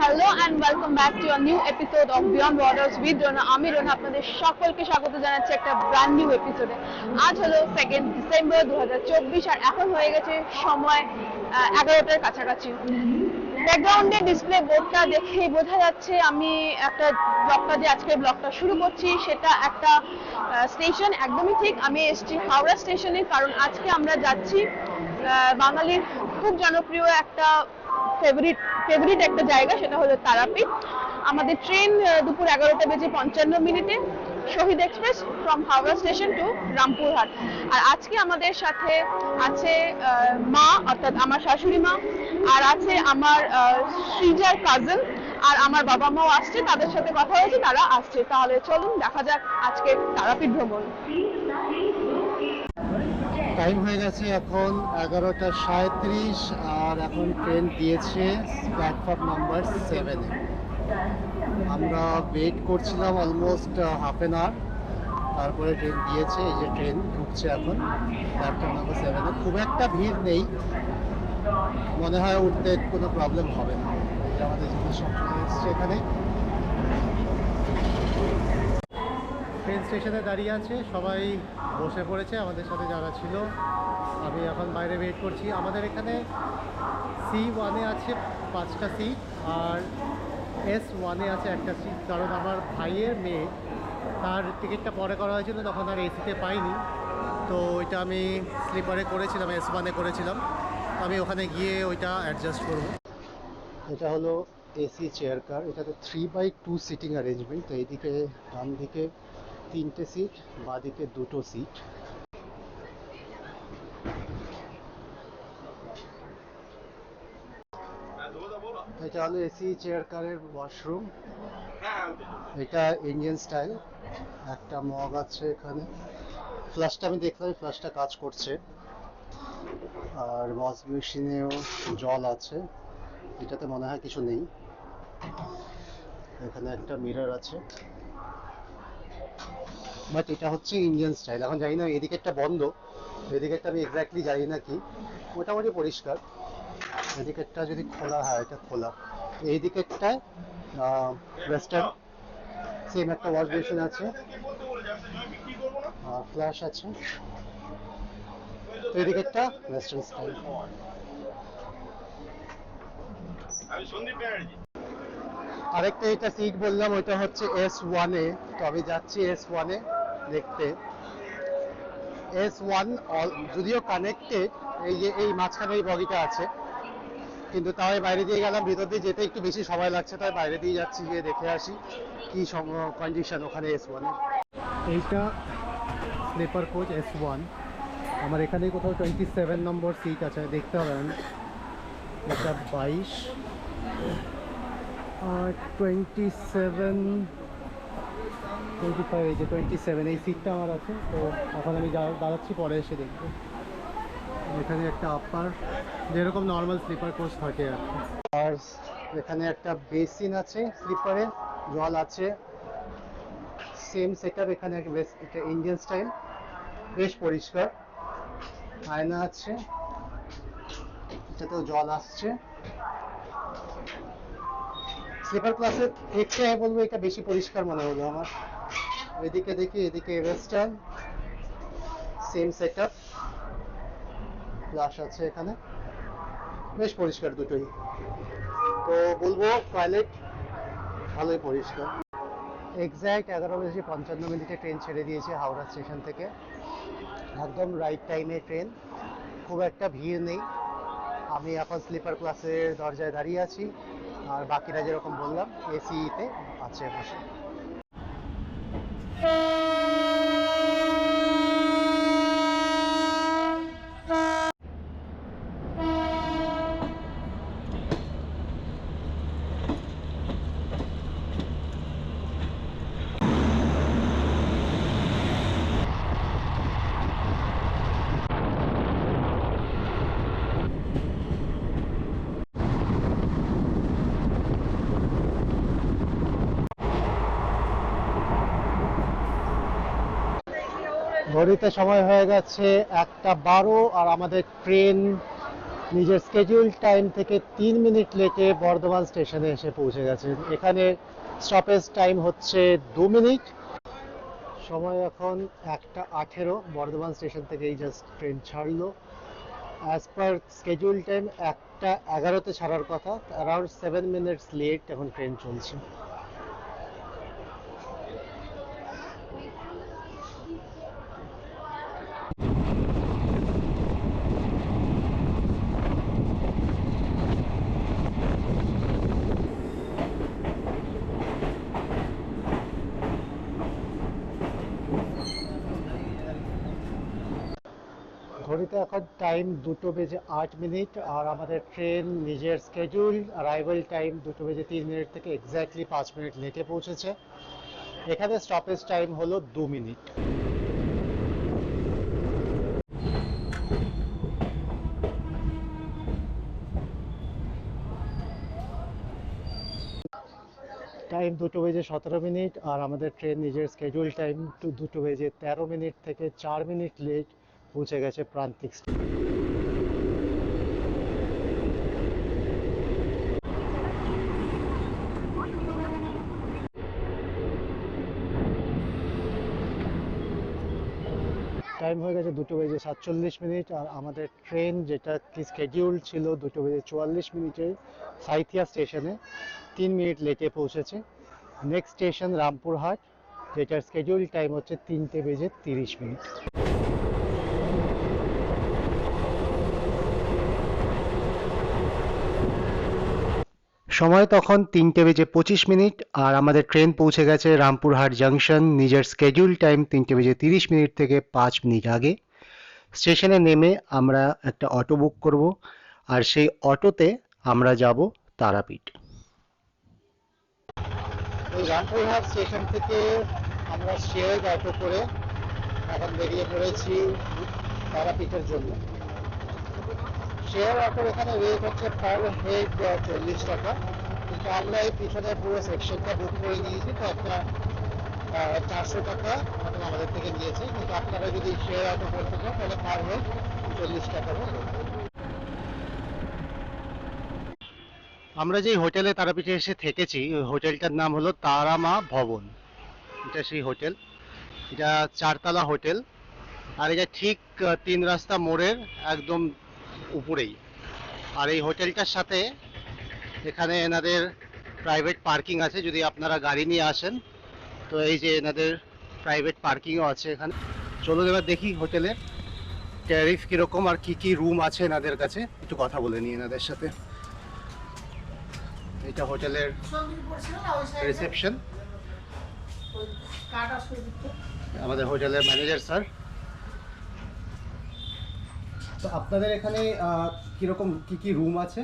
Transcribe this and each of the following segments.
Hello and welcome back to new episode of beyond borders with আমি আপনাদের সকলকে স্বাগত জানাচ্ছি একটা ব্র্যান্ড নিউ এপিসোডে আজ হলো সেকেন্ড ডিসেম্বর দু আর এখন হয়ে গেছে সময় এগারোটার কাছাকাছি। ব্যাকগ্রাউন্ডে ডিসপ্লে বোর্ডটা দেখেই বোঝা যাচ্ছে, আমি একটা ব্লগটা যে আজকে ব্লগটা শুরু করছি, সেটা একটা স্টেশন একদমই ঠিক। আমি এসেছি হাওড়া স্টেশনে কারণ আজকে আমরা যাচ্ছি বাঙালির খুব জনপ্রিয় একটা ফেভারিট ফেভারিট একটা জায়গা, সেটা হলো তারাপীঠ। আমাদের ট্রেন দুপুর এগারোটা বেজে পঞ্চান্ন মিনিটে Shahid express from Howrah station to Rampurhat. আর আজকে আমাদের সাথে আছে মা, অর্থাৎ আমার শাশুড়ি মা, আর আছে আমার সৃজার কাজিন আর আমার বাবা মাও আসছে, তাদের সাথে কথা হয়েছে, তারা আসছে। তাহলে চলুন, দেখা যাক আজকে তারাপীঠ ভ্রমণ। টাইম হয়ে গেছে এখন এগারোটা সাঁত্রিশ আর এখন ট্রেন দিয়েছে প্ল্যাটফর্ম নাম্বার সেভেনে আমরা ওয়েট করছিলাম অলমোস্ট হাফ অ্যান আওয়ার তারপরে ট্রেন দিয়েছে, এই যে ট্রেন ঢুকছে এখন প্ল্যাটফর্ম নাম্বার সেভেনে খুব একটা ভিড় নেই। মনে হয় উঠতে কোনো প্রবলেম হবে না। আমাদের জিনিস সব এসছে এখানে। ট্রেন স্টেশনে দাঁড়িয়ে আছে। সবাই বসে পড়েছে, আমাদের সাথে যারা ছিল। আমি এখন বাইরে ওয়েট করছি। আমাদের এখানে সি ওয়ানে আছে পাঁচটা সিট আর এস ওয়ানে আছে একটা সিট কারণ আমার ভাইয়ের মেয়ে, তার টিকিটটা পরে করা হয়েছিল, তখন আর এসিতে পাইনি। তো ওইটা আমি স্লিপারে করেছিলাম এস ওয়ানে করেছিলাম। আমি ওখানে গিয়ে ওইটা অ্যাডজাস্ট করব। এটা হলো এসি চেয়ার কার এটাতে three by two sitting arrangement তো এইদিকে ডান দিকে তিনটে সিট বাঁদিকে দুটো সিট এটা হলো এসি চেয়ার কারের ওয়াশরুম এটা ইন্ডিয়ান স্টাইল একটা মগ আছে এখানে। ফ্লাশটা আমি দেখলাম ফ্লাশটা কাজ করছে। আর ওয়াশ মেশিনেও জল আছে। এটাতে মনে হয় কিছু নেই। এখানে একটা মিরর আছে। বাট এটা হচ্ছে ইন্ডিয়ান স্টাইল এখন জানি না, এদিকেরটা বন্ধ। এদিকেরটা আমি এক্স্যাক্টলি জানি না কি। মোটামুটি পরিষ্কার। এদিকেরটা যদি খোলা হয়, এটা খোলা। এই দিকেরটায় ওয়েস্টার্ন সেম একটা ওয়াশ বেসিন আছে। ফ্ল্যাশ আছে। তো এদিকেরটা ওয়েস্টার্ন স্টাইল আরেকটা এটা সিট বললাম, ওইটা হচ্ছে এস ওয়ানে তো আমি যাচ্ছি এস ওয়ানে দেখতে। এস ওয়ান যদিও কানেক্টেড এই যে, এই মাঝখানে এই বগিটা আছে। কিন্তু তাও বাইরে দিয়ে গেলাম, ভিতর দিয়ে যেতে একটু বেশি সময় লাগছে, তাই বাইরে দিয়ে যাচ্ছি, গিয়ে দেখে আসি কি কন্ডিশন ওখানে এস ওয়ানে এইটা স্লিপার কোচ এস ওয়ান আমার এখানে কোথাও টোয়েন্টি সেভেন নম্বর সিট আছে, দেখতে হবে এটা বাইশ। টোয়েন্টি সেভেন টোয়েন্টি ফাইভ এই যে টোয়েন্টি সেভেন এই সিটটা আমার আছে, তো এখন আমি দাঁড়াচ্ছি, পরে এসে দেখব। এখানে একটা আপার যেরকম নর্মাল স্লিপার কোচ থাকে আর এখানে একটা বেসিন আছে স্লিপারে জল আছে। সেম সেট এখানে এটা ইন্ডিয়ান স্টাইল বেশ পরিষ্কার। আয়না আছে, এটাতেও জল আসছে। স্লিপার ক্লাসে দেখতে বলব, এটা বেশি পরিষ্কার মনে হলো আমার। এদিকে দেখি, এদিকে ওয়েস্টার্ন সেম সেট আপ আছে এখানে। বেশ পরিষ্কার দুটোই। তো বলব টয়লেট ভালোই পরিষ্কার। এক্স্যাক্ট এগারো বেজে পঞ্চান্ন মিনিটে ট্রেন ছেড়ে দিয়েছে হাওড়া স্টেশন থেকে। একদম রাইট টাইমে ট্রেন খুব একটা ভিড় নেই। আমি এখন স্লিপার ক্লাসের দরজায় দাঁড়িয়ে আছি। আর বাকিরা যেরকম বললাম এসিতে আছে বসে। ঘড়িতে সময় হয়ে গেছে একটা বারো আর আমাদের ট্রেন নিজের স্কেডিউল টাইম থেকে তিন মিনিট লেটে বর্ধমান স্টেশনে এসে পৌঁছে গেছে। এখানে স্টপেজ টাইম হচ্ছে দু মিনিট সময় এখন একটা আঠেরো। বর্ধমান স্টেশন থেকে এই জাস্ট ট্রেন ছাড়লো। অ্যাজ পার স্কেডিউল টাইম একটা এগারোতে ছাড়ার কথা। অ্যারাউন্ড সেভেন মিনিটস লেট এখন ট্রেন চলছে ঘড়িতে এখন টাইম দুটো বেজে আট মিনিট আর আমাদের ট্রেন নিজের স্কেডিউল অ্যারাইভাল টাইম দুটো বেজে তিন মিনিট থেকে এক্স্যাক্টলি পাঁচ মিনিট লেটে পৌঁছেছে। এখানে স্টপেজ টাইম হলো দু মিনিট। টাইম দুটো বেজে সতেরো মিনিট আর আমাদের ট্রেন নিজের স্কেডিউল টাইম দুটো বেজে তেরো মিনিট থেকে চার মিনিট লেট পৌঁছে গেছে প্রান্তিক টাইম হয়ে গেছে দুটো বেজে সাতচল্লিশ মিনিট আর আমাদের ট্রেন যেটা কি স্কেডিউল ছিল দুটো বেজে চুয়াল্লিশ মিনিটে সাইথিয়া স্টেশনে তিন মিনিট লেটে পৌঁছেছে। নেক্সট স্টেশন রামপুরহাট, যেটার স্কেডিউল টাইম হচ্ছে তিনটে বেজে তিরিশ মিনিট। সময় তখন তিনটে বেজে পঁচিশ মিনিট আর আমাদের ট্রেন পৌঁছে গেছে রামপুরহাট জাংশন। নিজের স্কেডিউল টাইম তিনটে বেজে তিরিশ মিনিট থেকে পাঁচ মিনিট আগে। স্টেশনে নেমে আমরা একটা অটো বুক করব আর সেই অটোতে আমরা যাব তারাপীঠ। রামপুরহাট স্টেশন থেকে আমরা শেয়ার অটো করে এখন বেরিয়ে পড়েছি তারাপীঠের জন্য। শেয়ার অটোর এখানে রেট হচ্ছে পার হেড চল্লিশ টাকা, কিন্তু আমরা এই পিছনে পুরো সেকশনটা বুক করে নিয়েছি তো একটা চারশো টাকা মতো আমাদের থেকে নিয়েছে, কিন্তু আপনারা যদি শেয়ার অটো করতে চান, তাহলে পার হেড চল্লিশ টাকা আমরা যে হোটেলে তারাপীঠে এসে থেকেছি, ওই হোটেলটার নাম হলো তারামা ভবন। এটা সেই হোটেল। এটা চারতলা হোটেল, আর এটা ঠিক তিন রাস্তা মোড়ের একদম উপরেই। আর এই হোটেলটার সাথে এখানে এনাদের প্রাইভেট পার্কিং আছে, যদি আপনারা গাড়ি নিয়ে আসেন। তো এই যে এনাদের প্রাইভেট পার্কিংও আছে এখানে। চলুন এবার দেখি হোটেলের ট্যারিফ কীরকম আর কি কি রুম আছে এনাদের কাছে। একটু কথা বলে নিই এনাদের সাথে। এটা হোটেলের রিসেপশন আমাদের হোটেলের ম্যানেজার স্যার তো আপনাদের এখানে কীরকম কি কি রুম আছে?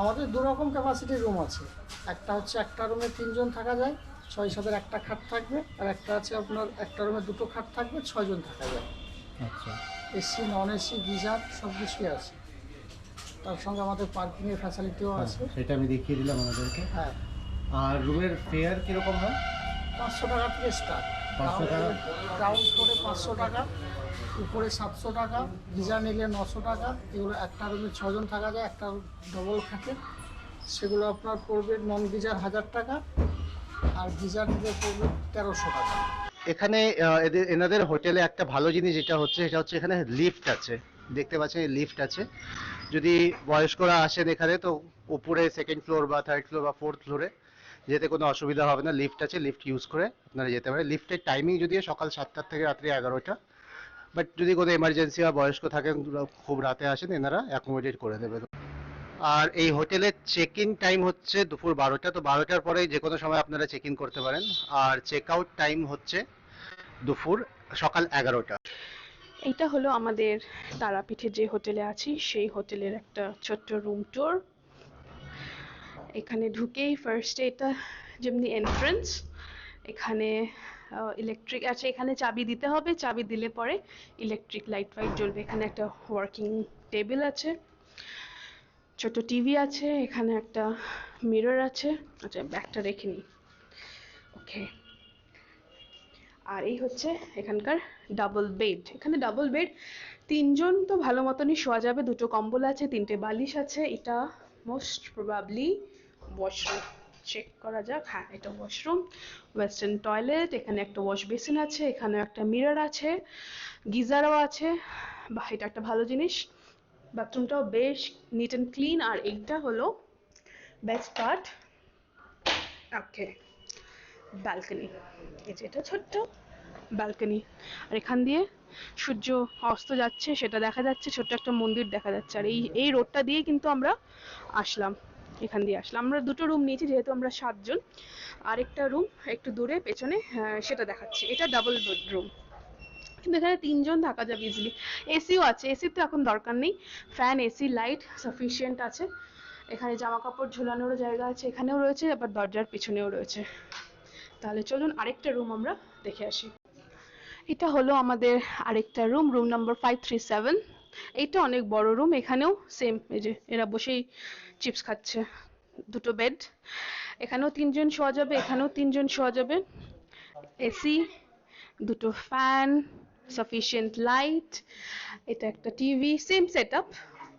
আমাদের দু রকম ক্যাপাসিটির রুম আছে। একটা হচ্ছে একটা রুমে তিনজন থাকা যায় ছয় সাতের একটা খাট থাকবে আর একটা আছে আপনার একটা রুমে দুটো খাট থাকবে ছয়জন থাকা যায়। আচ্ছা। এসি নন এসি গিজার সব কিছুই আছে। তার সঙ্গে আমাদের পার্কিংয়ের ফ্যাসিলিটিও আছে। সেটা আমি দেখিয়ে দিলাম আমাদেরকে। হ্যাঁ। আর রুমের ফেয়ার কীরকম হয়? পাঁচশো টাকা থেকে স্টার্ট 500 টাকা? গ্রাউন্ড ফ্লোরে পাঁচশো টাকা উপরে সাতশো টাকা গিজার নিলে নশো টাকা এগুলো একটা রুমে ছজন থাকা যায় একটা ডবল খাটে সেগুলো আপনার পড়বে নন গিজার হাজার টাকা আর গিজার নিলে পড়বে তেরোশো টাকা। এখানে এদের এনাদের হোটেলে একটা ভালো জিনিস যেটা হচ্ছে সেটা হচ্ছে এখানে লিফট আছে। দেখতে পাচ্ছেন লিফট আছে। যদি বয়স্করা আসেন এখানে তো উপরে সেকেন্ড ফ্লোর বা থার্ড ফ্লোর বা ফোর্থ ফ্লোরে যেতে কোনো অসুবিধা হবে না। লিফট আছে লিফট ইউজ করে আপনারা যেতে পারেন। লিফটের টাইমিং যদিও সকাল সাতটার থেকে রাত্রি এগারোটা বাট যদি কোনো এমার্জেন্সি বা বয়স্ক থাকেন খুব রাতে আসেন, এনারা অ্যাকোমোডেট করে দেবে আর এই হোটেলের চেক ইন টাইম হচ্ছে দুপুর বারোটা, তো বারোটার পরে যে কোনো সময় আপনারা চেক ইন করতে পারেন। আর চেক আউট টাইম হচ্ছে দুপুর সকাল এগারোটা। এইটা হলো আমাদের তারাপীঠে যে হোটেলে আছি, সেই হোটেলের একটা ছোট্ট রুম ট্যুর এখানে ঢুকেই ফার্স্টে এটা যেমনি এন্ট্রেন্স এখানে ইলেকট্রিক আছে এখানে চাবি দিতে হবে, চাবি দিলে পরে ইলেকট্রিক লাইট ফাইট জ্বলবে। এখানে একটা ওয়ার্কিং টেবিল আছে, ছোট টিভি আছে, এখানে একটা মিরর আছে। আচ্ছা ব্যাগটা রেখে নিই। ওকে আর এই হচ্ছে এখানকার ডাবল বেড এখানে ডাবল বেড তিনজন তো ভালো মতনই শোয়া যাবে, দুটো কম্বল আছে, তিনটে বালিশ আছে, এটা মোস্ট প্রবাবলি ওয়াশরুম চেক করা যাক। হ্যাঁ এটা ওয়াশরুম ওয়েস্টার্ন টয়লেট এখানে একটা ওয়াশ বেসিন আছে এখানে একটা মিরর আছে, গিজারও আছে। বাহ, এটা একটা ভালো জিনিস। বাথরুমটাও বেশ নিট অ্যান্ড ক্লিন আর এইটা হলো বেস্ট পার্ট ওকে ব্যালকনি এই যে এটা ছোট্ট ব্যালকনি আর এখান দিয়ে সূর্য অস্ত যাচ্ছে, সেটা দেখা যাচ্ছে, ছোট্ট একটা মন্দির দেখা যাচ্ছে। আর এই এই রোডটা দিয়ে কিন্তু আমরা আসলাম। এখান দিয়ে আসলাম। আমরা দুটো রুম নিয়েছি, যেহেতু আমরা সাতজন। আরেকটা রুম একটু দূরে, পেছনে সেটা দেখাচ্ছি। এটা ডাবল বেডরুম কিন্তু এখানে তিনজন থাকা যাবে ইজিলি এসিও আছে এসির তো এখন দরকার নেই। ফ্যান এসি লাইট সাফিসিয়েন্ট আছে। এখানে জামা কাপড় ঝোলানোরও জায়গা আছে, এখানেও রয়েছে, আবার দরজার পিছনেও রয়েছে। তাহলে চলুন আরেকটা রুম আমরা দেখে আসি। এটা হলো আমাদের আরেকটা room room number five three seven এইটা অনেক বড় রুম এখানেও সেম এই যে এরা বসেই চিপস খাচ্ছে, দুটো বেড এখানেও তিনজন শোয়া যাবে, এখানেও তিনজন শোয়া যাবে। এসি, দুটো ফ্যান সাফিসিয়েন্ট লাইট এটা একটা টিভি সেম সেট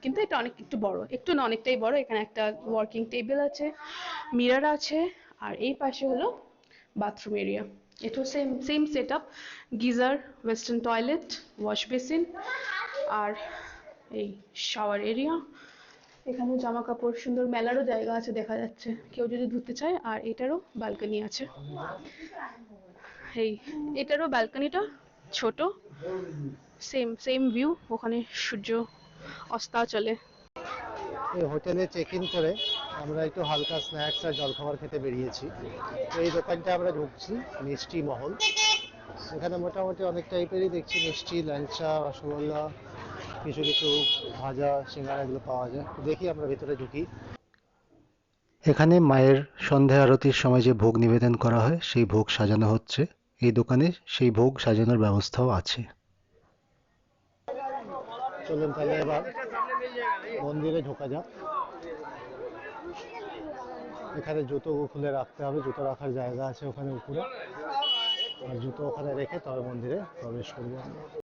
কিন্তু এটা অনেক একটু বড়। একটু না, অনেকটাই বড়, এখানে একটা ওয়ার্কিং টেবিল আছে মিরর আছে, আর এই পাশে হলো বাথরুম এরিয়া এটাও same same set up geyser western toilet wash basin আর এই শাওয়ার এরিয়া এখানেও জামা কাপড় সুন্দর মেলারও জায়গা আছে দেখা যাচ্ছে। কেউ যদি ধুতে চায়, আর এটারও ব্যালকনি আছে। এই, এটারও ব্যালকনিটা ছোট সেম সেম ভিউ ওখানে সূর্য অস্তা চলে। এই হোটেলে চেক ইন করে আমরা একটু হালকা স্ন্যাক্স আর জলখাবার খেতে বেরিয়েছি। এই দোকানটা আমরা ঢুকছি, মিষ্টি মহল। এখানে মোটামুটি অনেক টাইপেরই দেখছি, মিষ্টি, ল্যাংচা, রসগোল্লা কিছু কিছু ভাজা সিঙ্গারা এগুলো পাওয়া যায়। তো দেখি আমরা ভেতরে ঢুকি। এখানে মায়ের সন্ধ্যা আরতির সময় যে ভোগ নিবেদন করা হয় সেই ভোগ সাজানো হচ্ছে। এই দোকানে সেই ভোগ সাজানোর ব্যবস্থাও আছে। চলুন তাহলে এবার মন্দিরে ঢোকা যাক। এখানে জুতো খুলে রাখতে হবে। জুতো রাখার জায়গা আছে ওখানে উপরে। আর জুতো ওখানে রেখে তবে মন্দিরে প্রবেশ করব আমরা।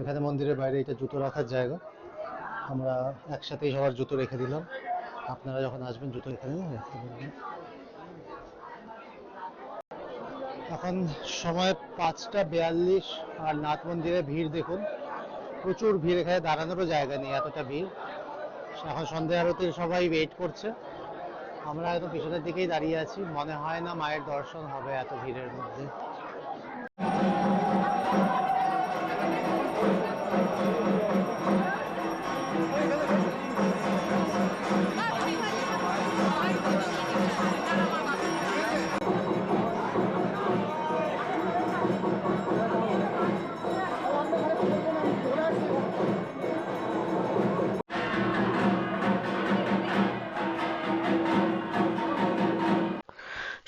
এখানে মন্দিরের বাইরে এটা জুতো রাখার জায়গা। আমরা একসাথেই সবার জুতো রেখে দিলাম। আপনারা যখন আসবেন, জুতো এখানে রাখতে পারবেন এখন সময় পাঁচটা বিয়াল্লিশ, আর নাথ মন্দিরে ভিড় দেখুন। প্রচুর ভিড় এখানে দাঁড়ানোরও জায়গা নেই, এতটা ভিড়। এখন সন্ধ্যা আরতির সবাই ওয়েট করছে। আমরা একদম পিছনের দিকেই দাঁড়িয়ে আছি। মনে হয় না মায়ের দর্শন হবে এত ভিড়ের মধ্যে।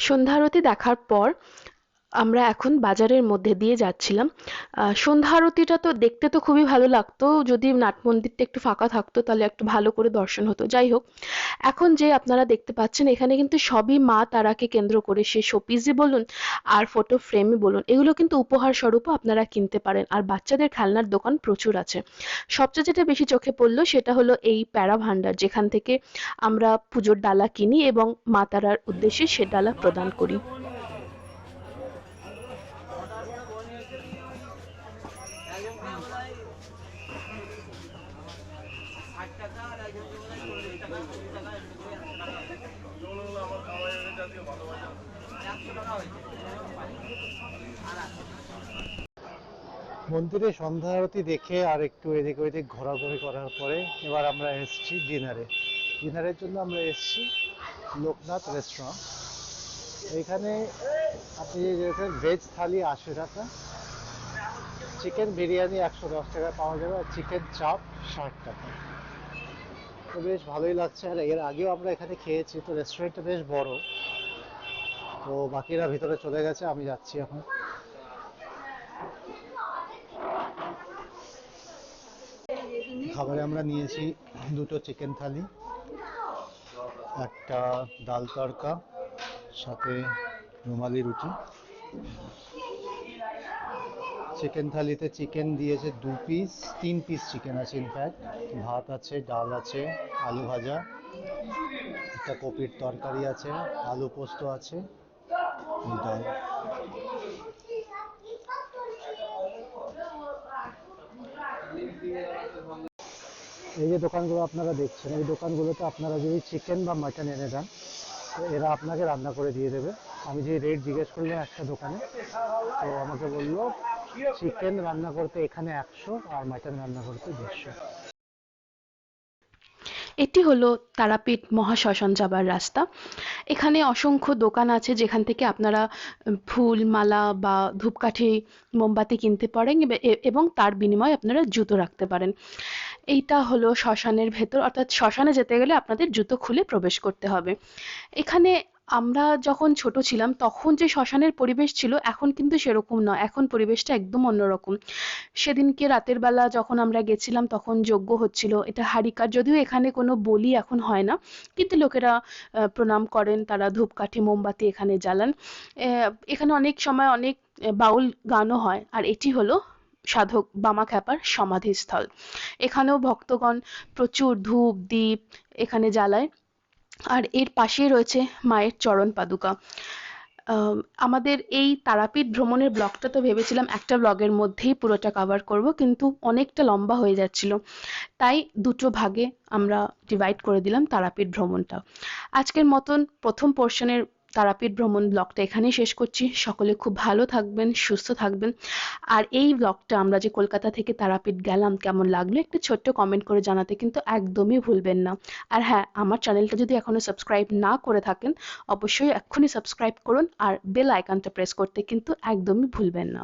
সন্ধ্যারতি দেখার পর আমরা এখন বাজারের মধ্যে দিয়ে যাচ্ছিলাম। সন্ধ্যা আরতিটা তো দেখতে তো খুবই ভালো লাগতো। যদি নাট মন্দিরটা একটু ফাঁকা থাকতো, তাহলে একটু ভালো করে দর্শন হতো। যাই হোক, এখন যে আপনারা দেখতে পাচ্ছেন, এখানে কিন্তু সবই মা তারাকে কেন্দ্র করে। সে শোপিসই বলুন, আর ফটো ফ্রেমই বলুন, এগুলো কিন্তু উপহার স্বরূপও আপনারা কিনতে পারেন। আর বাচ্চাদের খেলনার দোকান প্রচুর আছে। সবচেয়ে যেটা বেশি চোখে পড়ল, সেটা হলো এই প্যারা ভান্ডার যেখান থেকে আমরা পুজোর ডালা কিনি এবং মা তারার উদ্দেশ্যে সে ডালা প্রদান করি। মন্দিরে সন্ধ্যা আরতি দেখে আর একটু এদিক ওদিক ঘোরাঘুরি করার পরে এবার আমরা এসেছি ডিনারে। ডিনারের জন্য আমরা এসেছি লোকনাথ রেস্টুরেন্ট। এখানে আপনি যে দেখেন ভেজ থালি আশি টাকা চিকেন বিরিয়ানি একশো দশ টাকা পাওয়া যাবে আর চিকেন চাপ ষাট টাকা। তো বেশ ভালোই লাগছে। আর এর আগেও আমরা এখানে খেয়েছি, তো রেস্টুরেন্টটা বেশ বড়। তো বাকিরা ভিতরে চলে গেছে, আমি যাচ্ছি এখন। খাবারে আমরা নিয়েছি দুটো চিকেন থালি, একটা ডাল তড়কা, সাথে রুমালি রুটি। চিকেন থালিতে চিকেন দিয়েছে দু পিস তিন পিস চিকেন আছে ইনফ্যাক্ট ভাত আছে, ডাল আছে, আলু ভাজা, একটা কপির তরকারি আছে, আলু পোস্ত আছে ডাল এই যে দোকানগুলো আপনারা দেখছেন, এই দোকানগুলোতে আপনারা যদি চিকেন বা মাটন এনে দেন, তো এরা আপনাকে রান্না করে দিয়ে দেবে। আমি যে রেট জিজ্ঞেস করলাম একটা দোকানে, তো আমাকে বলল চিকেন রান্না করতে এখানে একশো আর মাটন রান্না করতে দেড়শো। এটি হলো তারাপীঠ মহাশ্মশান যাবার রাস্তা। এখানে অসংখ্য দোকান আছে যেখান থেকে আপনারা ফুল, মালা বা ধূপকাঠি, মোমবাতি কিনতে পারেন এবং তার বিনিময়ে আপনারা জুতো রাখতে পারেন। এইটা হলো শ্মশানের ভেতর, অর্থাৎ শ্মশানে যেতে গেলে আপনাদের জুতো খুলে প্রবেশ করতে হবে। এখানে আমরা যখন ছোট ছিলাম, তখন যে শ্মশানের পরিবেশ ছিল এখন কিন্তু সেরকম নয়। এখন পরিবেশটা একদম অন্যরকম। সেদিনকে রাতের বেলা যখন আমরা গেছিলাম, তখন যজ্ঞ হচ্ছিল। এটা হারিকার, যদিও এখানে কোনো বলি এখন হয় না, কিন্তু লোকেরা প্রণাম করেন, তারা ধূপকাঠি, মোমবাতি এখানে জ্বালান। এখানে অনেক সময় অনেক বাউল গানও হয়। আর এটি হলো সাধক বামা খ্যাপার সমাধিস্থল। এখানেও ভক্তগণ প্রচুর ধূপ দ্বীপ এখানে জ্বালায়। আর এর পাশেই রয়েছে মায়ের চরণ পাদুকা। আমাদের এই তারাপীঠ ভ্রমণের ব্লগটা তো ভেবেছিলাম একটা ব্লগের মধ্যেই পুরোটা কভার করব, কিন্তু অনেকটা লম্বা হয়ে যাচ্ছিল। তাই দুটো ভাগে আমরা ডিভাইড করে দিলাম তারাপীঠ ভ্রমণটা। আজকের মতন প্রথম পোর্শনের তারাপীঠ ভ্রমণ ব্লগটা এখানেই শেষ করছি। সকলে খুব ভালো থাকবেন, সুস্থ থাকবেন। আর এই ব্লগটা আমরা যে কলকাতা থেকে তারাপীঠ গেলাম, কেমন লাগল একটু ছোট্ট কমেন্ট করে জানাতে কিন্তু একদমই ভুলবেন না। আর হ্যাঁ আমার চ্যানেলটা যদি এখনও সাবস্ক্রাইব না করে থাকেন, অবশ্যই এক্ষুনি সাবস্ক্রাইব করুন আর বেল আইকনটা প্রেস করতে কিন্তু একদমই ভুলবেন না।